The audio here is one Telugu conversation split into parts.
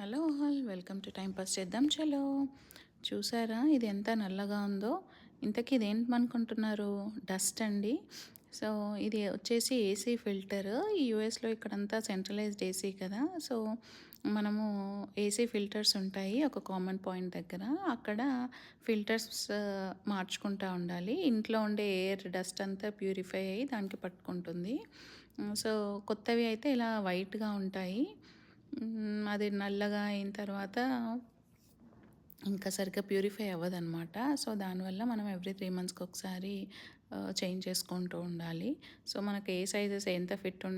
Hello all welcome to time pass చేద్దాం. చలో చూసారా ఇది ఎంత నల్లగా ఉందో? ఇంతకీ ఇది డస్ట్ అండి. సో ఇది వచ్చేసి ఏసీ ఫిల్టర్. ఈ యూఎస్లో ఇక్కడంతా సెంట్రలైజ్డ్ ఏసీ కదా. సో మనము ఏసీ ఫిల్టర్స్ ఉంటాయి ఒక కామన్ పాయింట్ దగ్గర. అక్కడ ఫిల్టర్స్ మార్చుకుంటూ ఉండాలి. ఇంట్లో ఉండే ఎయిర్ డస్ట్ అంతా ప్యూరిఫై అయ్యి దానికి పట్టుకుంటుంది. సో కొత్తవి అయితే ఇలా వైట్గా ఉంటాయి. అది నల్లగా అయిన తర్వాత ఇంకా సరిగ్గా ప్యూరిఫై అవ్వదన్నమాట. సో దానివల్ల మనం ఎవ్రీ త్రీ మంత్స్కి ఒకసారి చేంజ్ చేసుకుంటూ ఉండాలి. సో మనకు ఏ సైజెస్ ఎంత ఫిట్ ఉం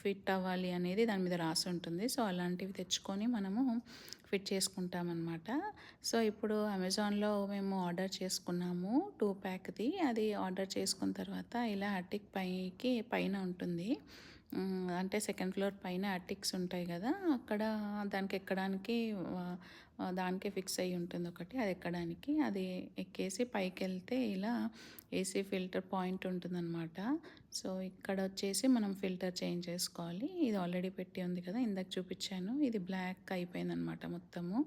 ఫిట్ అవ్వాలి అనేది దాని మీద రాసి ఉంటుంది. సో అలాంటివి తెచ్చుకొని మనము ఫిట్ చేసుకుంటామన్నమాట. సో ఇప్పుడు అమెజాన్లో మేము ఆర్డర్ చేసుకున్నాము టూ ప్యాక్ది. అది ఆర్డర్ చేసుకున్న తర్వాత ఇలా అటిక్ పైకి పైన ఉంటుంది. అంటే సెకండ్ ఫ్లోర్ పైన అటిక్స్ ఉంటాయి కదా అక్కడ దానికి ఎక్కడానికి దానికే ఫిక్స్ అయ్యి ఉంటుంది ఒకటి అది ఎక్కడానికి. అది ఎక్కేసి పైకి వెళ్తే ఇలా ఏసీ ఫిల్టర్ పాయింట్ ఉంటుందన్నమాట. సో ఇక్కడ వచ్చేసి మనం ఫిల్టర్ చేంజ్ చేసుకోవాలి. ఇది ఆల్రెడీ పెట్టి ఉంది కదా ఇందాక చూపించాను. ఇది బ్లాక్ అయిపోయిందనమాట మొత్తము.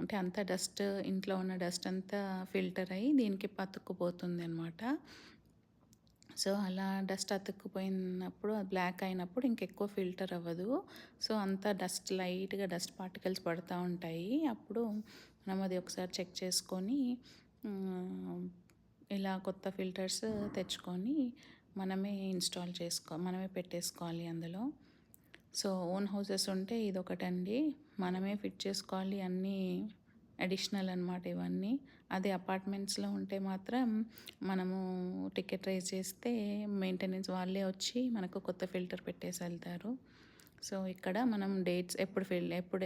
అంటే అంత డస్ట్ ఇంట్లో ఉన్న డస్ట్ అంతా ఫిల్టర్ అయ్యి దీనికి పతుక్కుపోతుంది అనమాట సో అలా డస్ట్ అతుక్కుపోయినప్పుడు బ్లాక్ అయినప్పుడు ఇంకెక్కువ ఫిల్టర్ అవ్వదు. సో అంతా డస్ట్ లైట్గా డస్ట్ పార్టికల్స్ పడుతూ ఉంటాయి. అప్పుడు మనం అది ఒకసారి చెక్ చేసుకొని ఇలా కొత్త ఫిల్టర్స్ తెచ్చుకొని మనమే ఇన్స్టాల్ చేసుకో మనమే పెట్టేసుకోవాలి అందులో. సో ఓన్ హౌసెస్ ఉంటే ఇది ఒకటండి మనమే ఫిట్ చేసుకోవాలి అన్నీ అడిషనల్ అనమాట ఇవన్నీ. అదే అపార్ట్మెంట్స్లో ఉంటే మాత్రం మనము టికెట్ రైజ్ చేస్తే మెయింటెనెన్స్ వాళ్ళే వచ్చి మనకు కొత్త ఫిల్టర్ పెట్టేసి వెళ్తారు. సో ఇక్కడ మనం డేట్స్ ఎప్పుడు ఫిల్ ఎప్పుడు